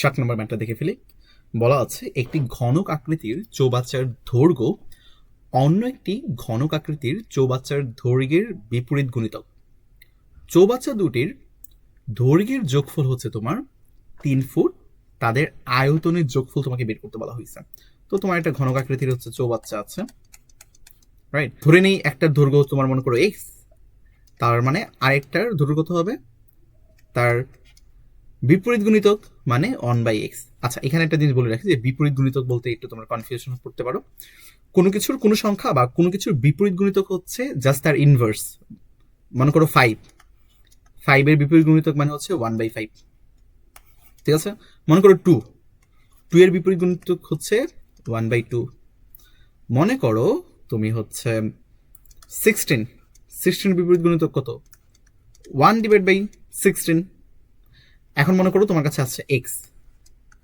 ষাট নম্বর ম্যাটটা দেখে ফেলি। বলা আছে, একটি ঘনক আকৃতির চৌবাচ্চার দৈর্ঘ্য অন্য একটি ঘনক আকৃতির চৌবাচ্চার দৈর্ঘ্যের বিপরীত গুণিতক। চৌবাচ্চা দুটির দৈর্ঘ্যের যোগফল হচ্ছে তোমার তিন ফুট, তাদের আয়তনের যোগফল তোমাকে বের করতে বলা হয়েছে। তো তোমার একটা ঘনক আকৃতির হচ্ছে চৌবাচ্চা আছে রাইট ধরে নেই একটার দৈর্ঘ্য তোমার মনে করো এক্স তার মানে আরেকটার দৈর্ঘ্য হবে? তার বিপরীত গুণিতক মানে ওয়ান বাই এক্স আচ্ছা এখানে একটা জিনিস বলে রাখি যে বিপরীত গুণিতক বলতে একটু তোমরা কনফিউশন করতে পারো। কোনো কিছুর কোনো সংখ্যা বা কোনো কিছুর বিপরীত গুণিতক হচ্ছে জাস্ট তার ইনভার্স মনে করো ফাইভ ফাইভের বিপরীত গুণিতক মানে হচ্ছে ওয়ান বাই ফাইভ ঠিক আছে? মনে করো টু টু এর বিপরীত গুণিতক হচ্ছে ওয়ান বাই টু মনে করো তুমি হচ্ছে সিক্সটিন সিক্সটিন বিপরীত গুণিতক কত? ওয়ান ডিভাইড বাই সিক্সটিন এখন মনে করো তোমার কাছে আসছে এক্স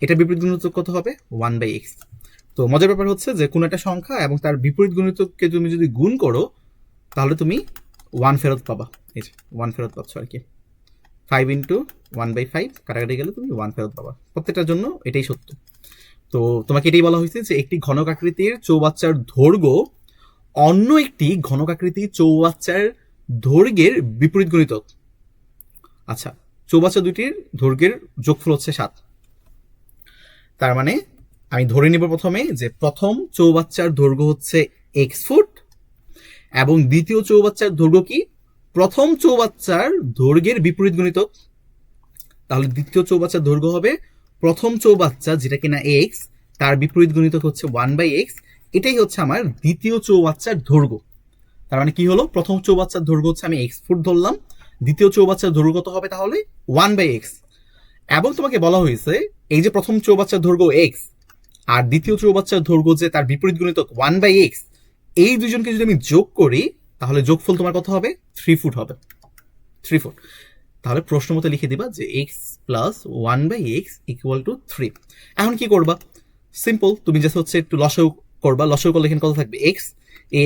এটা বিপরীত গুণিতক কত হবে? ওয়ান বাই এক্স তো মজার ব্যাপার হচ্ছে যে কোনো একটা সংখ্যা এবং তার বিপরীত গুণিতককে তুমি যদি গুণ করো, তাহলে তুমি ওয়ান ফেরত পাবা। এই ওয়ান ফেরত পাচ্ছ আর কি। Five into one by five কাটাকাটি গেলে তুমি ওয়ান ফেরত পাবা। প্রত্যেকটার জন্য এটাই সত্য। তো তোমাকে এটাই বলা হয়েছে যে একটি ঘনক আকৃতির চৌবাচ্চার দৈর্ঘ্য অন্য একটি ঘনক আকৃতির চৌবাচ্চার দৈর্ঘ্যের বিপরীত গুণিতক। আচ্ছা চৌবাচ্চা দুটির দৈর্ঘ্যের যোগফল হচ্ছে সাত। তার মানে আমি ধরে নিব প্রথমে যে প্রথম চৌবাচ্চার দৈর্ঘ্য হচ্ছে এক্স ফুট এবং দ্বিতীয় চৌবাচ্চার দৈর্ঘ্য কি? প্রথম চৌবাচ্চার দৈর্ঘ্যের বিপরীত গণিত। তাহলে দ্বিতীয় চৌবাচ্চার দৈর্ঘ্য হবে প্রথম চৌবাচ্চা যেটা কিনা এক্স তার বিপরীত গণিত হচ্ছে ওয়ান বাই এক্স এটাই হচ্ছে আমার দ্বিতীয় চৌবাচ্চার দৈর্ঘ্য তার মানে কি হলো? প্রথম চৌবাচ্চার দৈর্ঘ্য হচ্ছে আমি এক্স ফুট ধরলাম দ্বিতীয় চৌবাচ্চার দৈর্ঘ্য কত হবে তাহলে? ওয়ান বাই এক্স এবং তোমাকে বলা হয়েছে, এই যে প্রথম চৌবাচ্চার দৈর্ঘ্য এক্স আর দ্বিতীয় চৌবাচ্চার দৈর্ঘ্য যে তার বিপরীত গুণিতক ওয়ান বাই এক্স এই দুজনকে যদি আমি যোগ করি, তাহলে যোগফল তোমার কত হবে? থ্রি ফুট হবে। থ্রি ফুট তাহলে প্রশ্ন মতো লিখে দিবা যে x plus one by x equal to three এখন কি করবা? সিম্পল তুমি জাস্ট হচ্ছে একটু লসও করবা। লসও করলে এখানে কত থাকবে? এক্স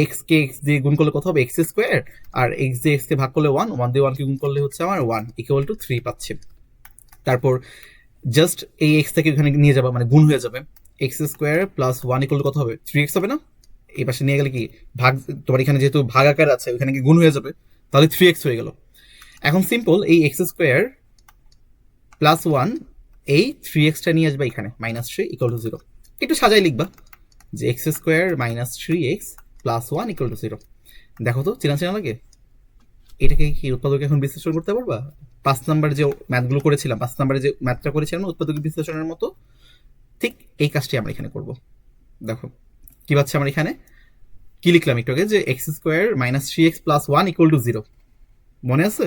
এক্স কে এক্স দিয়ে গুণ করলে কত হবে? এক্স স্কোয়ার আর এক্স দিয়ে এক্স কে ভাগ করলে ওয়ান ওয়ান দিয়ে ওয়ানকে গুণ করলে হচ্ছে আমার ওয়ান ইকুয়াল টু থ্রি পাচ্ছি। তারপর জাস্ট এই এক্স থেকে এখানে নিয়ে যাবা মানে গুণ হয়ে যাবে। X square plus one equal কত হবে? থ্রি এক্স হবে না? এই পাশে নিয়ে গেলে কি? ভাগ, তোমার এখানে যেহেতু ভাগ আকার আছে ওখানে কি গুণ হয়ে যাবে? তাহলে থ্রি এক্স হয়ে গেল। এখন সিম্পল এই এক্স স্কোয়ার প্লাস ওয়ান এই থ্রি এক্সটা নিয়ে আসবে এখানে minus three equal to zero একটু সাজাই লিখবা যে x square minus three x plus one equal to zero দেখো তো চেনা চেনা লাগে এটাকে কি উৎপাদক এখন বিশ্লেষণ করতে পারবা? পাঁচ নাম্বার যে ম্যাথগুলো করেছিলাম, পাঁচ নাম্বারে যে ম্যাথটা করেছিলাম উৎপাদক বিশ্লেষণের মতো, ঠিক এই কাজটি আমরা এখানে করব। দেখো, কি পাচ্ছে আমার এখানে? কি লিখলাম একটু আগে? যে x square minus three x plus one equal to zero মনে আছে?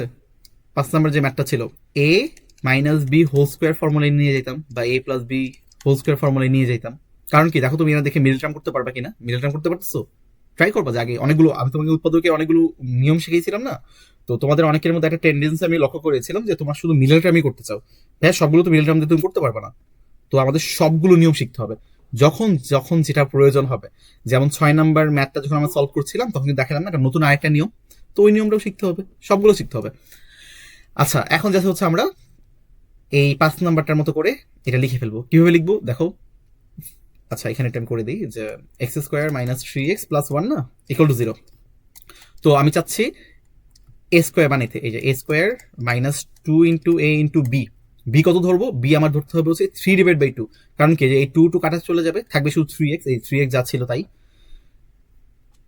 পাঁচ নাম্বার যে ম্যাথটা ছিল A minus B whole square ফর্মুলায় নিয়ে যেতাম, বা A plus B whole square ফর্মুলায় নিয়ে যেতাম। কারণ কি? দেখো তুমি এরা দেখে মিডল টার্ম করতে পারবা কিনা? মিডল টার্ম করতে পারছ ট্রাই করবা যে আগে অনেকগুলো, আমি তোমাকে উৎপাদকের অনেকগুলো নিয়ম শিখিয়েছিলাম না? তো তোমাদের অনেকের মধ্যে একটা টেন্ডেন্সি আমি লক্ষ্য করেছিলাম যে তোমার শুধু মিডল টার্মই করতে চাও। হ্যাঁ সবগুলো তো মিডল টার্ম দিয়ে তুমি করতে পারবে না। তো আমাদের সবগুলো নিয়ম শিখতে হবে। যখন যখন যেটা প্রয়োজন হবে। যেমন ছয় নাম্বার ম্যাথটা যখন আমরা সলভ করছিলাম, তখন দেখালাম না, একটা নতুন আরেকটা নিয়ম। তো ওই নিয়মটাও শিখতে হবে, সবগুলো শিখতে হবে। আচ্ছা এখন যাতে হচ্ছে আমরা এই পাঁচ নাম্বারটার মতো করে এটা লিখে ফেলব। কীভাবে লিখব? দেখো আচ্ছা এখানে একটা করে দিই যে x square minus three x plus one না ইকুয়াল টু জিরো তো আমি চাচ্ছি এ স্কোয়ার বানাইতে, এই যে A square minus two into A into B B কত ধরবো? বি আমার ধরতে হবে হচ্ছে থ্রি ডিভাইড বাই টু কারণ কি, যে এই টু টু কাটা চলে যাবে, থাকবে শুধু থ্রি এক্স এই থ্রি এক্স যা ছিল তাই।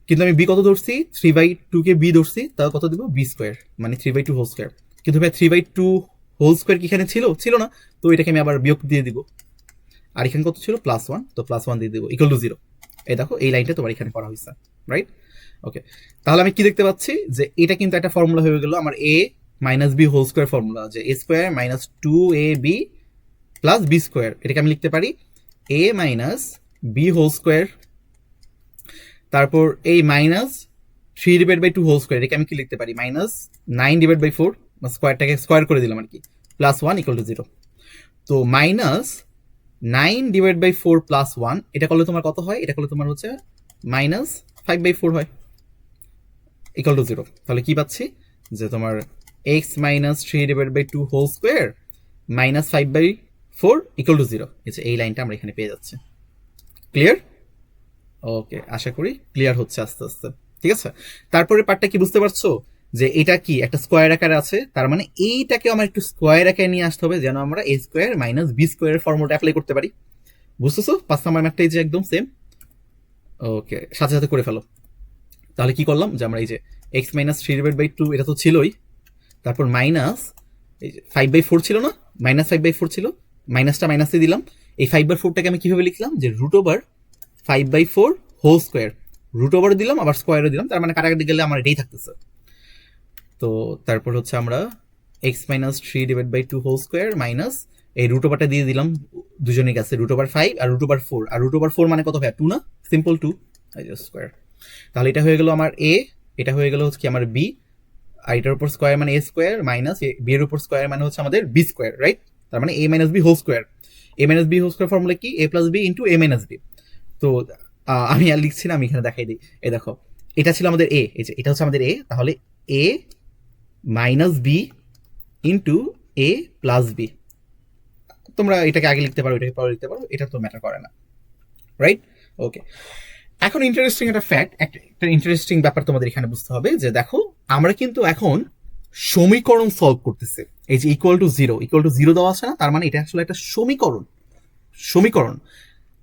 কিন্তু আমি বি কত ধরছি? থ্রি বাই টু কে বি ধরছি তা কত দিব? বি স্কোয়ার মানে three by two whole square কিন্তু ভাই three by two whole square কি এখানে ছিল? ছিল না। তো এটাকে আমি আবার বিয়োগ দিয়ে দিব। আর এখানে কত ছিল? প্লাস ওয়ান তো প্লাস ওয়ান দিয়ে দিব ইকুয়াল টু জিরো এই দেখো, এই লাইনটা তোমার এখানে করা হয়েছে রাইট ওকে তাহলে আমি কি দেখতে পাচ্ছি? যে এটা কিন্তু একটা ফর্মুলা হয়ে গেল, আমার A minus B whole square formula যে A square minus two A B plus B square এটাকে আমি লিখতে পারি A minus B whole square তারপর এই minus three divide by two whole square এটাকে আমি কি লিখতে পারি? Minus nine divide by four স্কোয়ারটাকে square করে দিলাম আর কি plus one equal to zero তো minus nine divide by four plus one, এটা করলে তোমার কত হয়? এটা করলে তোমার হচ্ছে মাইনাস ফাইভ বাই ফোর হয়। ইকুয়াল টু জিরো তাহলে কি পাচ্ছি? যে তোমার x minus three divide by two whole square minus five by four equal to zero এই এই লাইনটা আমরা এখানে পেয়ে যাচ্ছি। ক্লিয়ার ওকে আশা করি ক্লিয়ার হচ্ছে আস্তে আস্তে। ঠিক আছে? তারপরে পার্টটা কি বুঝতে পারছ? যে এটা কি? একটা স্কোয়ার আকারে আছে। তার মানে এইটাকে আমার একটু স্কোয়ার আকারে নিয়ে আসতে হবে যেন আমরা এ স্কোয়ার মাইনাস বি স্কোয়ারের ফর্মুলাটা অ্যাপ্লাই করতে পারি। বুঝতেছো? পাঁচ নাম্বার ম্যাথটা এই যে একদম সেম ওকে সাথে সাথে করে ফেলো। তাহলে কি করলাম? যে আমরা এই যে x minus three divide by two এটা তো ছিলই। তারপর মাইনাস এই যে ফাইভ বাই ফোর ছিল না? মাইনাস ফাইভ বাই ফোর ছিল। মাইনাসটা মাইনাসে দিলাম। এই ফাইভ বাই ফোরটাকে আমি কীভাবে লিখলাম? যে root over five by four whole square root over দিলাম, আবার স্কোয়ারও দিলাম। তার মানে কাটাকাটি গেলে আমার এটাই থাকতেছে। তো তারপর হচ্ছে আমরা x minus three divide by two whole square minus এই রুট ওভারটা দিয়ে দিলাম দুজনের কাছে রুট ওভার ফাইভ আর রুট ওভার ফোর আর রুট ওভার ফোর মানে কত হয় টু না? সিম্পল টু স্কোয়ার তাহলে এটা হয়ে গেল আমার এ এটা হয়ে গেল হচ্ছে কি আমার বি আর এটার উপর স্কোয়ার মানে এ স্কোয়ার মাইনাস বি এর উপর স্কোয়ার মানে হচ্ছে আমাদের বি স্কোয়ার রাইট তার মানে A minus B whole square A minus B whole square formula কি? A plus B into A minus B তো আমি আর লিখছি না, আমি এখানে দেখাই দিই। এ দেখো, এটা ছিল আমাদের এ এই যে, এটা হচ্ছে আমাদের এ তাহলে A minus B into A plus B. তোমরা এটাকে আগে লিখতে পারো, এটাকে পরে লিখতে পারো, এটা তো ম্যাটার করে না। রাইট ওকে এখন ইন্টারেস্টিং একটা ফ্যাক্ট একটা ইন্টারেস্টিং ব্যাপার তোমাদের এখানে বুঝতে হবে, যে দেখো, আমরা কিন্তু এখন সমীকরণ সলভ করতেছে। এই যে equal to zero equal to zero দেওয়া আছে না, তার মানে এটা আসলে একটা সমীকরণ। সমীকরণ।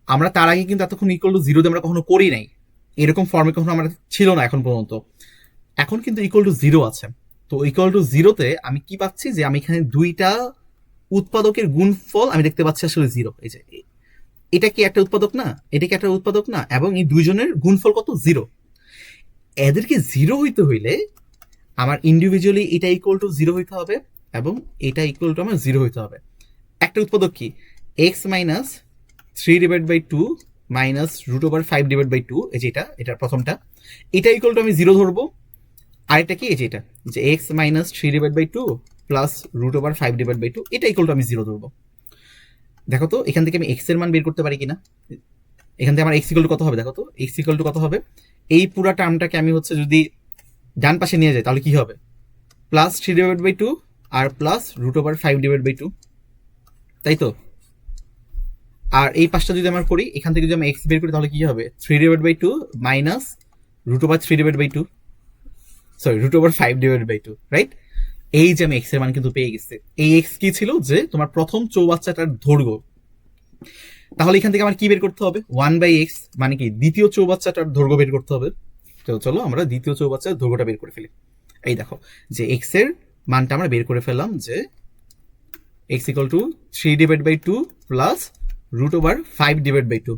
আমরা তার আগে কিন্তু এতক্ষণ ইকুয়াল টু জিরোতে আমরা কখনো করি নাই। এরকম ফর্মে কখনো আমরা ছিল না এখন পর্যন্ত। এখন কিন্তু ইকুয়াল টু জিরো আছে। তো ইকুয়াল টু জিরোতে আমি কি পাচ্ছি? যে আমি এখানে দুইটা উৎপাদকের গুণফল আমি দেখতে পাচ্ছি আসলে জিরো এই যে, এটা কি একটা উৎপাদক না? এটা কি একটা উৎপাদক না? এবং এই দুইজনের গুণফল কত? জিরো এদেরকে জিরো হইতে হইলে আমার ইন্ডিভিজুয়ালি এটা ইকুয়াল টু জিরো হইতে হবে এবং এটা ইকুয়াল টু আমার জিরো হইতে হবে। একটা উৎপাদক কি? X minus three divide by two minus root over five divide by two এই যেটা এটা প্রথমটা। এটা ইকুয়াল টু আমি জিরো ধরবো। আরেকটা কি এই যে এটা? যে x minus three divide by two plus root over five divide by two এটা ইকুয়াল টু আমি জিরো ধরবো। দেখো তো, এখান থেকে আমি এক্সের মান বের করতে পারি কিনা? এখান থেকে আমার এক্স ইকুয়াল টু কত হবে? দেখো তো এক্স ইকুয়াল টু কত হবে? এই পুরা টার্মটাকে আমি হচ্ছে যদি ডান পাশে নিয়ে যাই, তাহলে কি হবে? Plus three divide by two R plus root over five divide by two তাই তো? আর এই পাশটা যদি আমার করি, এখান থেকে যদি আমি এক্স বের করি, তাহলে কি হবে? Three divide by two minus root over three divide by two sorry root over five divide by two right এই যে আমি এক্সের মান কিন্তু পেয়ে গেছি। এই এক্স কি ছিল? যে তোমার প্রথম চৌবাচ্চাটার দৈর্ঘ্য। তাহলে এখান থেকে আমার কি বের করতে হবে? ওয়ান বাই এক্স মানে কি? দ্বিতীয় চৌবাচ্চাটার দৈর্ঘ্য বের করতে হবে। তো চলো আমরা দ্বিতীয় চৌবাচ্চার দৈর্ঘ্যটা বের করে ফেলি। এই দেখো, যে এক্সের মানটা আমরা বের করে ফেললাম যে x equal to three divide by two plus root over five divide by two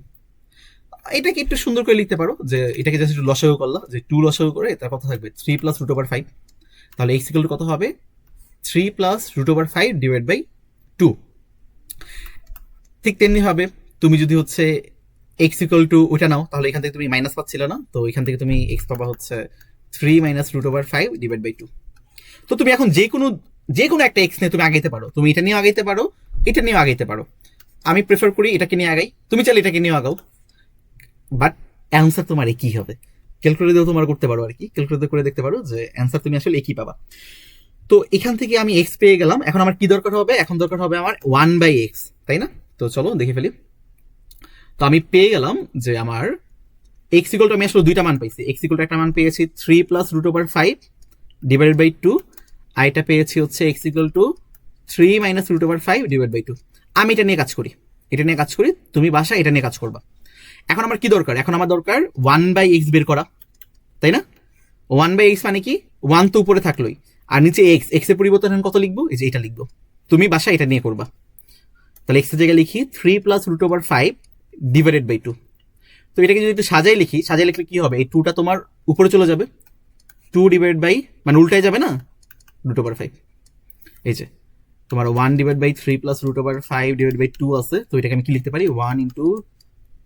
এটাকে একটু সুন্দর করে লিখতে পারো, যে এটাকে জাস্ট একটু লসাগু করলা, যে টু লসাগু করে, তার কথা থাকবে three plus root over five তাহলে এক্স ইকাল টু কত হবে? Three plus root over five divide by two ঠিক তেমনি হবে তুমি যদি হচ্ছে এক্স ইকাল টু ওইটা নাও, তাহলে এখান থেকে তুমি মাইনাস পাচ্ছিলে না, তো এখান থেকে তুমি এক্স পাবা হচ্ছে three minus root over five divide by two তো তুমি এখন যে কোনো যে কোনো একটা এক্স নিয়ে তুমি আগাইতে পারো। তুমি এটা নিয়েও আগাইতে পারো, এটা নিয়েও আগাইতে পারো। আমি প্রেফার করি এটাকে নিয়ে আগাই। তুমি চাইলে এটাকে নিয়েও আগাও। বাট অ্যান্সার তোমার একই হবে। ক্যালকুলেট দিয়েও তোমার করতে পারো আর কি ক্যালকুলেট করে দেখতে পারো যে অ্যান্সার তুমি আসলে একই পাবা। তো এখান থেকে আমি এক্স পেয়ে গেলাম। এখন আমার কি দরকার হবে? এখন দরকার হবে আমার ওয়ান বাই এক্স তাই না? তো চলো দেখে ফেলি। তো আমি পেয়ে গেলাম যে আমার এক্স ইকুয়াল আমি আসলে দুইটা মান পাইছি। এক্স ইকুয়াল একটা মান পেয়েছি three plus root over five divided by two আইটা পেয়েছি হচ্ছে x equal to three minus root over five divide by two আমি এটা নিয়ে কাজ করি। এটা নিয়ে কাজ করি। তুমি বাসা এটা নিয়ে কাজ করবা। এখন আমার কি দরকার? এখন আমার দরকার ওয়ান বাই এক্স বের করা, তাই না? ওয়ান বাই এক্স মানে কি? ওয়ান তো উপরে থাকলোই, আর নিচে এক্স এক্সের পরিবর্তন এখন কত লিখব? এই যে এটা লিখব। তুমি বাসা এটা নিয়ে করবা। তাহলে এক্সের জায়গায় লিখি three plus root over five divided by two তো এটাকে যদি একটু সাজাই লিখি, সাজাই লিখলে কি হবে? এই টুটা তোমার উপরে চলে যাবে। টু ডিভাইড বাই মানে উল্টায় যাবে না? রুট ওভার ফাইভ এই যে, তোমার one divide by three plus root over five divide by two আছে। তো এটাকে আমি কি লিখতে পারি? One into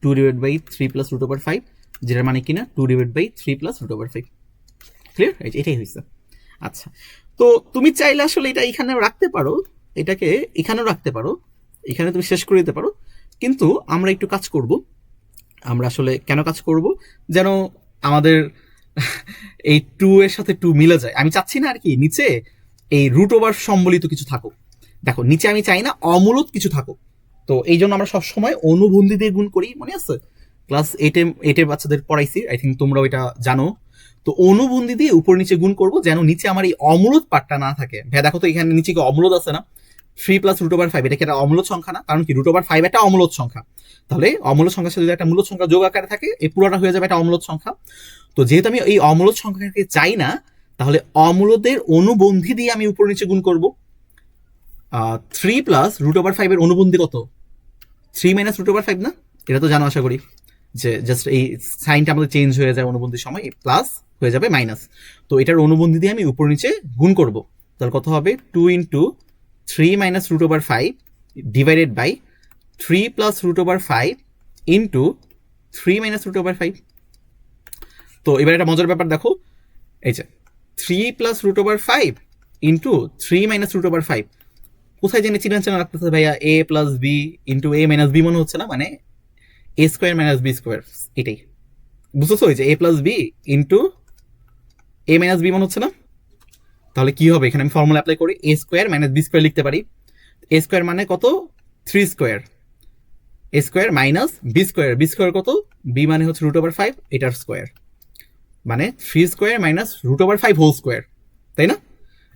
two divide by three plus root over five যেটার মানে কিনা two divide by three plus root over five clear এটাই হয়েছে। আচ্ছা তো তুমি চাইলে আসলে এটা এখানেও রাখতে পারো, এটাকে এখানেও রাখতে পারো, এখানে তুমি শেষ করে দিতে পারো। কিন্তু আমরা একটু কাজ করব। আমরা আসলে কেন কাজ করব? যেন আমাদের এই টু এর সাথে টু মিলে যায়। আমি চাচ্ছি না আর কি নিচে এই রুট ওভার সম্বলিত কিছু থাকুক। দেখো, নিচে আমি চাই না অমূলত কিছু থাকুক। তো এই জন্য আমরা সবসময় অনুবন্ধী দিয়ে গুণ করি, মনে আছে? ক্লাস এইটে এইটে বাচ্চাদের পড়াইছি আই থিঙ্ক তোমরা ওইটা জানো। তো অনুবন্ধী দিয়ে উপর নিচে গুণ করব যেন নিচে আমার এই অমূলত পার্টটা না থাকে। দেখো তো এখানে নিচে কি অমূলত আছে না? Three plus root over five এটা কি একটা অমূলত সংখ্যা না? কারণ কি রুট ওভার ফাইভ একটা অমূলত সংখ্যা। তাহলে অমূলত সংখ্যার সাথে যদি একটা মূলত সংখ্যা যোগ আকারে থাকে এই পুরোটা হয়ে যাবে একটা অমূলত সংখ্যা। তো যেহেতু আমি এই অমূলত সংখ্যাকে চাই না, তাহলে অমূলদের অনুবন্ধী দিয়ে আমি উপর নিচে গুণ করব। থ্রি প্লাস রুট ওভার ফাইভের অনুবন্ধী কত? Three minus root over five না এটা তো জানো, আশা করি, যে জাস্ট এই সাইনটা আমাদের চেঞ্জ হয়ে যায় অনুবন্ধীর সময় প্লাস হয়ে যাবে মাইনাস তো এটার অনুবন্ধী দিয়ে আমি উপর নিচে গুণ করব। তাহলে কত হবে? Two into three minus root over five divided by three plus root over five into three minus root over five তো এবার একটা মজার ব্যাপার দেখো, এই যে three plus root over five into three minus root over five কোথায় জেনে চিনা চেনা লাগতেছে ভাইয়া a plus b into a minus b মনে হচ্ছে না মানে a square minus b square এটাই। বুঝতেছো ওই যে a plus b into a minus b মনে হচ্ছে না? তাহলে কি হবে? এখানে আমি ফর্মুলা অ্যাপ্লাই করি a square minus b square লিখতে পারি। এ স্কোয়ার মানে কত? Three square a square minus b square b square কত? বি মানে হচ্ছে রুট ওভার ফাইভ এটার স্কোয়ার মানে three square minus root over five whole square তাই না?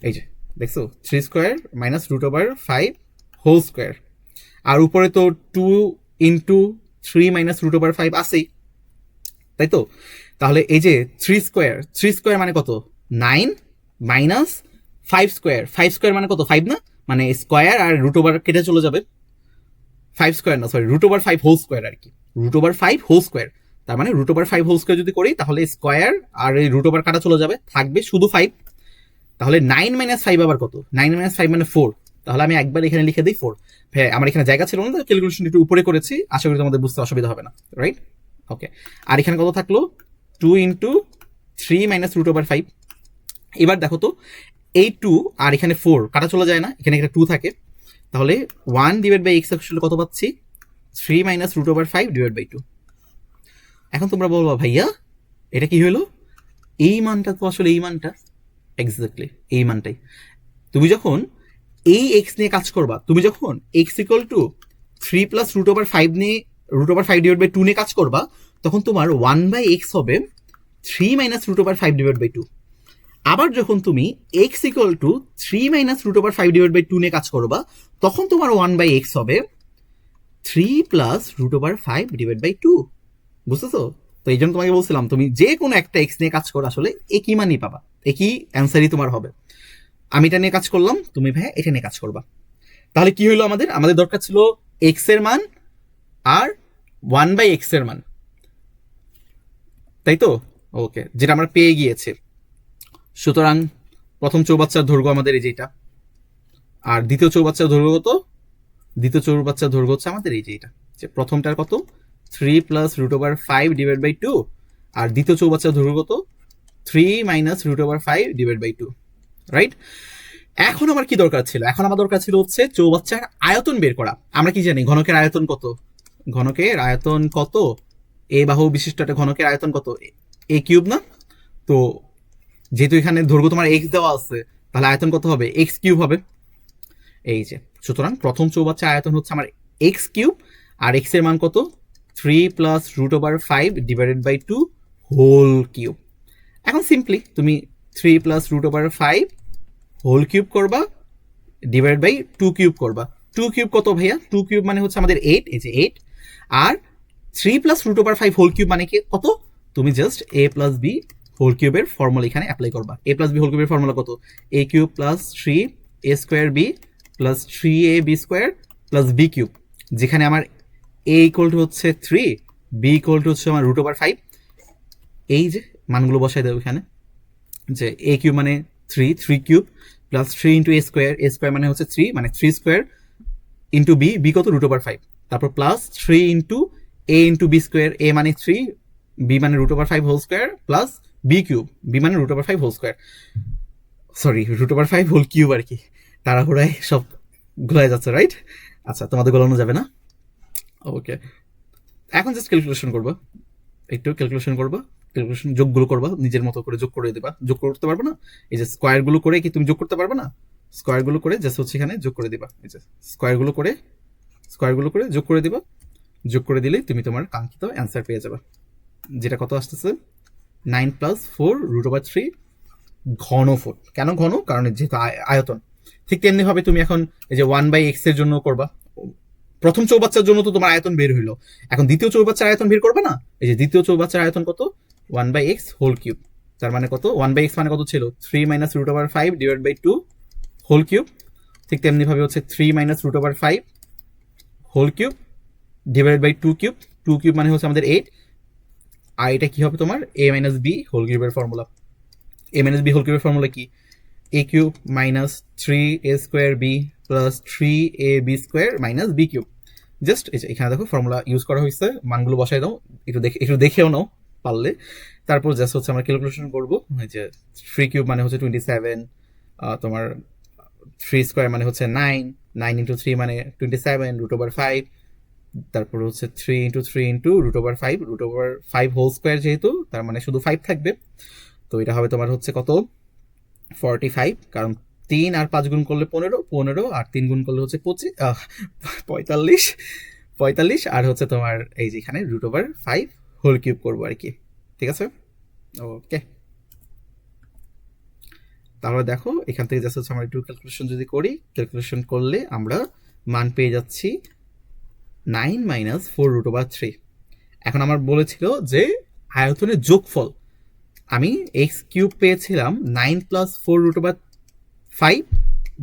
এই যে। দেখছ three square minus root over five whole square আর উপরে তো two into three minus root over five আসেই তাই তো? তাহলে এই যে থ্রি স্কোয়ার থ্রি স্কোয়ার মানে কত? Nine minus five square five square মানে কত? ফাইভ না? মানে স্কোয়ার আর রুট ওভার কেটে চলে যাবে। ফাইভ স্কোয়ার না sorry root over five whole square আর কি। Root over five whole square তার মানে root over five whole square যদি করি, তাহলে স্কোয়ার আর এই রুট ওভার কাটা চলে যাবে। থাকবে শুধু ফাইভ তাহলে নাইন মাইনাস ফাইভ আবার কত? নাইন মাইনাস ফাইভ মানে ফোর তাহলে আমি একবার এখানে লিখে দিই ফোর হ্যাঁ আমার এখানে জায়গা ছিল না ক্যালকুলেশন একটু উপরে করেছি। আশা করি তোমাদের বুঝতে অসুবিধা হবে না রাইট ওকে আর এখানে কত থাকল? Two into three minus root over five এবার দেখো তো, এই টু আর এখানে ফোর কাটা চলে যায় না, এখানে একটা টু থাকে। তাহলে ওয়ান ডিভাইড বাই এক্স আসলে কত পাচ্ছি? Three minus root over five divide by two এখন তোমরা বলবা, ভাইয়া, এটা কি হলো? এই মানটা তো আসলে এই মানটা। এক্স্যাক্টলি এই মানটাই। তুমি যখন এই এক্স নিয়ে কাজ করবা, তুমি যখন x equal to three plus root over five নিয়ে root over five divide by two নিয়ে কাজ করবা, তখন তোমার ওয়ান বাই এক্স হবে three minus root over five divide by two আবার যখন তুমি x equal to three minus root over five divide by two নিয়ে কাজ করবা, তখন তোমার ওয়ান বাই এক্স হবে three plus root over five divide by two বুঝতেছো? তো এই জন্য তোমাকে বলছিলাম, তুমি যে কোনো একটা এক্স নিয়ে কাজ করো, আসলে একই মানই পাবা, একই অ্যান্সারই তোমার হবে। আমি এটা নিয়ে কাজ করলাম, তুমি ভাই এটা নিয়ে কাজ করবা। তাহলে কি হলো আমাদের? আমাদের দরকার ছিল এক্সের মান আর ওয়ান বাই এক্সের মান। তাই তো? ওকে যেটা আমরা পেয়ে গিয়েছে। সুতরাং প্রথম চৌবাচ্চার দৈর্ঘ্য আমাদের এই যেটা। আর দ্বিতীয় চৌবাচ্চার দৈর্ঘ্য কত? দ্বিতীয় চৌবাচ্চার দৈর্ঘ্য হচ্ছে আমাদের এই যে এটা যে প্রথমটার কত? Three plus root over five divide by two আর দ্বিতীয় চৌবাচ্চার দৈর্ঘ্য কত? Three minus root over five divide by two right এখন আমার কি দরকার ছিল? এখন আমার দরকার ছিল হচ্ছে চৌবাচ্চার আয়তন বের করা। আমরা কি জানি? ঘনকের আয়তন কত? ঘনকের আয়তন কত? এ বাহু বিশিষ্ট একটা ঘনকের আয়তন কত? এ কিউব না? তো যেহেতু এখানে দৈর্ঘ্য তোমার এক্স দেওয়া আছে, তাহলে আয়তন কত হবে? এক্স কিউব হবে। এই যে, সুতরাং প্রথম চৌবাচ্চা আয়তন হচ্ছে আমার এক্স কিউব, আর এক্সের মান কত? Three plus root over five divided by two whole cube এখন সিম্পলি তুমি three plus root over five whole cube করবা ডিভাইড বাই টু কিউব করবা। টু কিউব কত ভাইয়া? টু কিউব মানে হচ্ছে আমাদের এইট এই যে এইট আর three plus root over five whole cube মানে কি? কত? তুমি just a plus b whole কিউবের ফর্মুলা এখানে অ্যাপ্লাই করবা। এ প্লাস বি হোল কিউবের ফর্মুলা কত? A cube plus three a square b plus three a b square plus b cube যেখানে আমার এ ইকুয়াল টু হচ্ছে থ্রি বি ইকুয়াল টু হচ্ছে আমার রুট ওভার ফাইভ এই যে মানগুলো বসাই দেবো এখানে, যে এ কিউব মানে three three cube plus three into a square a square মানে হচ্ছে থ্রি মানে three square into b b কত রুট ওভার ফাইভ তারপর plus three into a into b square a মানে থ্রি বি মানে root over five whole square plus b cube b মানে root over five whole square sorry root over five whole cube আর কি। তাড়াহুড়ায় সব ঘোলায় যাচ্ছে right আচ্ছা তোমাদের গোলানো যাবে না? ওকে এখন জাস্ট ক্যালকুলেশন করব। একটু ক্যালকুলেশন করব ক্যালকুলেশন যোগগুলো করবা, নিজের মতো করে যোগ করে দেবা। যোগ করতে পারবে না? এই যে স্কোয়ারগুলো করে কি তুমি যোগ করতে পারবে না? স্কোয়ারগুলো করে জাস্ট হচ্ছে এখানে যোগ করে দিবা। এই যে স্কোয়ারগুলো করে স্কোয়ারগুলো করে যোগ করে দিবা। যোগ করে দিলে তুমি তোমার কাঙ্ক্ষিত অ্যান্সার পেয়ে যাবে। যেটা কত আসতেছে? Nine plus four root over three ঘন ফোর কেন ঘন? কারণ যেহেতু আয়- আয়তন। ঠিক তেমনি ভাবে তুমি এখন এই যে ওয়ান বাই এক্সের জন্য করবা। প্রথম চৌবাচ্চার জন্য তো তোমার আয়তন বের হইল। এখন দ্বিতীয় চৌবাচ্চার আয়তন বের করবে না? এই যে দ্বিতীয় চৌবাচ্চার আয়তন কত? One by x whole cube তার মানে কত? ওয়ান বাই এক্স মানে কত ছিল? Three minus root over five divide by two whole cube ঠিক তেমনি ভাবে হচ্ছে three minus root over five whole cube divide by two cube two cube মানে হচ্ছে আমাদের এইট আর এটা কি হবে তোমার? এ মাইনাস বি হোল কিউবের formula a minus b whole কিউবের ফর্মুলা কি? A cube minus three a square b plus three a b square minus b cube just এই যে এখানে দেখো ফর্মুলা ইউজ করা হয়েছে, মানগুলো বসাই দাও, একটু দেখে, একটু দেখেও নাও পারলে। তারপর জাস্ট হচ্ছে আমরা ক্যালকুলেশন করব যে থ্রি কিউব মানে হচ্ছে টোয়েন্টি সেভেন তোমার থ্রি স্কোয়ার মানে হচ্ছে নাইন নাইন ইন্টু থ্রি মানে twenty seven root over five তারপর হচ্ছে three into three into root over five root over five whole square যেহেতু, তার মানে শুধু ফাইভ থাকবে। তো এটা হবে তোমার হচ্ছে কত? ফর্টি ফাইভ কারণ তিন আর পাঁচ গুণ করলে পনেরো পনেরো আর তিন গুণ করলে হচ্ছে পঁচিশ পঁয়তাল্লিশ পঁয়তাল্লিশ আর হচ্ছে তোমার এই যেখানে root over five whole cube করব আর কি, ঠিক আছে? ওকে তাহলে দেখো, এখান থেকে জাস্ট হচ্ছে আমরা একটু ক্যালকুলেশন যদি করি ক্যালকুলেশন করলে আমরা মান পেয়ে যাচ্ছি nine minus four root over three এখন আমার বলেছিল যে আয়তনের যোগফল আমি এক্স কিউব পেয়েছিলাম nine plus four root over five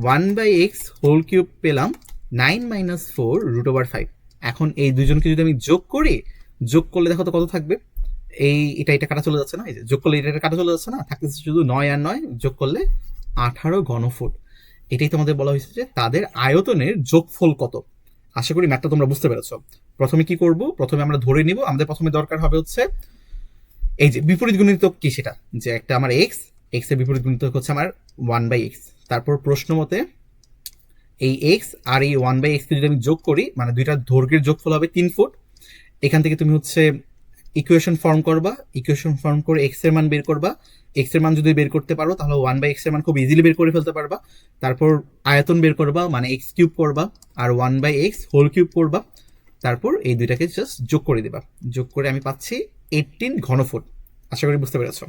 one by x whole cube পেলাম nine minus four root over five এখন এই দুজনকে যদি আমি যোগ করি, যোগ করলে দেখো তো কত থাকবে? এই এটা এটা কাটা চলে যাচ্ছে না? এই যে যোগ করলে এটা এটা কাটা চলে যাচ্ছে না? থাকতেছে শুধু নয় আর নয়, যোগ করলে আঠারো ঘনফুট এটাই তোমাদের বলা হয়েছে যে তাদের আয়তনের যোগফল কত। আশা করি ম্যাথটা তোমরা বুঝতে পেরেছ। প্রথমে কি করব? প্রথমে আমরা ধরে নিব। আমাদের প্রথমে দরকার হবে হচ্ছে এই যে বিপরীত গুণিতক কি সেটা? যে একটা আমার এক্স এক্সের বিপরীত গুণিতক হচ্ছে আমার ওয়ান বাই এক্স তারপর প্রশ্ন মতে এই এক্স আর এই ওয়ান বাই এক্সকে যদি আমি যোগ করি মানে দুইটা দৈর্ঘ্যের যোগফল হবে তিন ফুট, এখান থেকে তুমি হচ্ছে ইকুয়েশন ফর্ম করবা ইকুয়েশন ফর্ম করে এক্সের মান বের করবা এক্সের মান যদি বের করতে পারো, তাহলে ওয়ান বাই এক্সের মান খুব ইজিলি বের করে ফেলতে পারবা। তারপর আয়তন বের করবা মানে এক্স কিউব করবা, আর one by x whole cube করবা। তারপর এই দুইটাকে জাস্ট যোগ করে দেবা। যোগ করে আমি পাচ্ছি এইটিন ঘনফুট। আশা করি বুঝতে পেরেছ।